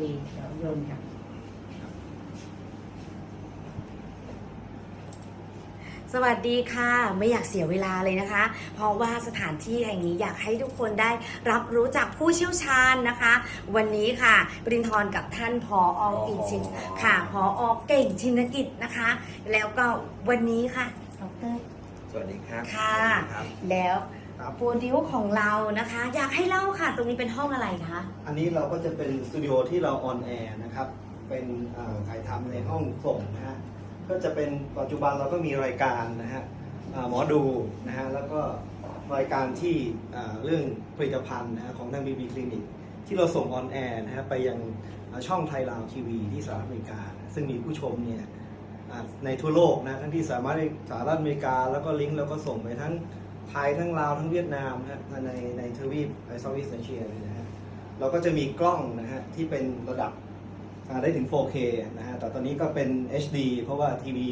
คุยเดี๋ยวโยนกันสวัสดีค่ะไม่อยากเสียเวลาเลยนะคะ เพราะว่าสถานที่แห่งนี้อยากให้ทุกคนได้รับรู้จากผู้เชี่ยวชาญนะคะ วันนี้ค่ะปรินทร์กับท่านพออกิจชินค่ะพออเก่งชินกิจนะคะ แล้วก็วันนี้ค่ะดรสวัสดีครับค่ะสวัสดีครับแล้ว ครับโปรดิวของเรานะคะ อยากให้เล่าค่ะ ตรงนี้เป็นห้องอะไรคะ อันนี้เราก็จะเป็นสตูดิโอที่เราออนแอร์นะครับ เป็นเอ่อถ่ายทำในห้องส่งนะฮะ ก็จะเป็นปัจจุบันเราก็มีรายการนะฮะเอ่อหมอดูนะฮะ แล้วก็รายการที่เอ่อเรื่องผลิตภัณฑ์นะฮะของทางบีบีคลินิกที่เราส่งออนแอร์นะฮะไปยังเอ่อช่องไทยลาวทีวีที่สหรัฐอเมริกาซึ่งมีผู้ชมเนี่ย อ่าในทั่วโลกนะทั้งที่สามารถในสหรัฐอเมริกาแล้วก็ลิงก์เราก็ส่งไปทั้ง ไทยทั้งลาวทั้งเวียดนามนะฮะในในทวีปในเซาท์อีสเอเชียเลยนะฮะเราก็จะมีกล้องนะฮะที่เป็นระดับอ่าได้ถึง 4K นะฮะแต่ตอนนี้ก็เป็น HD เพราะว่าทีวี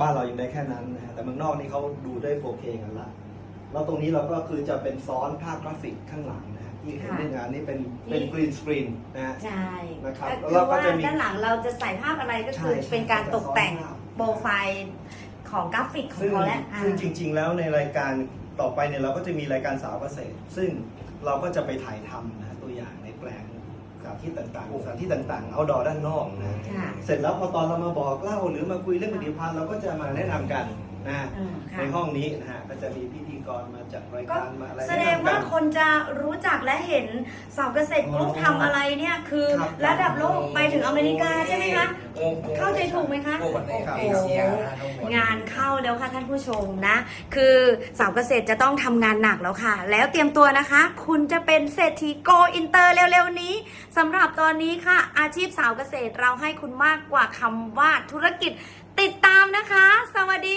บ้านเรายังได้แค่นั้นนะฮะแต่เมืองนอกนี่เขาดูได้ 4K กันละแล้วตรงนี้เราก็คือจะเป็นซ้อนภาพกราฟิกข้างหลังนะฮะที่เห็นในงานนี้เป็นเป็นกรีนสกรีนนะฮะใช่นะครับก็แล้วคือก็ว่าจะมีด้านหลังเราจะใส่ภาพอะไรก็คือใช่ใช่เป็นการตกแต่งจะซ้อนภาพโปรไฟล์ ของกราฟิกของซึ่งเขาแหละซึ่งอ่าจริง ๆ แล้วในรายการต่อไปเนี่ยเราก็จะมีรายการสาวเกษตร ซึ่งเราก็จะไปถ่ายทำนะฮะตัวอย่างในแปลงสถาน ที่ต่างๆสถานที่ต่างๆ เอาดอด้านนอกนะค่ะเสร็จแล้วพอตอนเรามาบอกเล่าหรือมาคุยเรื่องผลิตภัณฑ์เราก็จะมาแนะนำกันนะฮะอืมค่ะ ในห้องนี้นะฮะก็จะมีพิธีกรมาจัดรายก็การมาอะไรแสดงว่าคนจะรู้จักและเห็นสาวเกษตรกรุ๊ปทำอะไรเนี่ยคือระดับโลกไปถึงอเมริกาใช่ไหมคะเข้าใจถูกไหมคะ โอ้โหเอเชียนะทั้งหมด งานเข้าแล้วค่ะท่านผู้ชมนะ คือสาวเกษตรจะต้องทำงานหนักแล้วค่ะ แล้วเตรียมตัวนะคะ คุณจะเป็นเศรษฐีโกอินเตอร์เร็วๆนี้สำหรับตอนนี้ค่ะ อาชีพสาวเกษตรเราให้คุณมากกว่าคำว่าธุรกิจติดตามนะคะ สวัสดี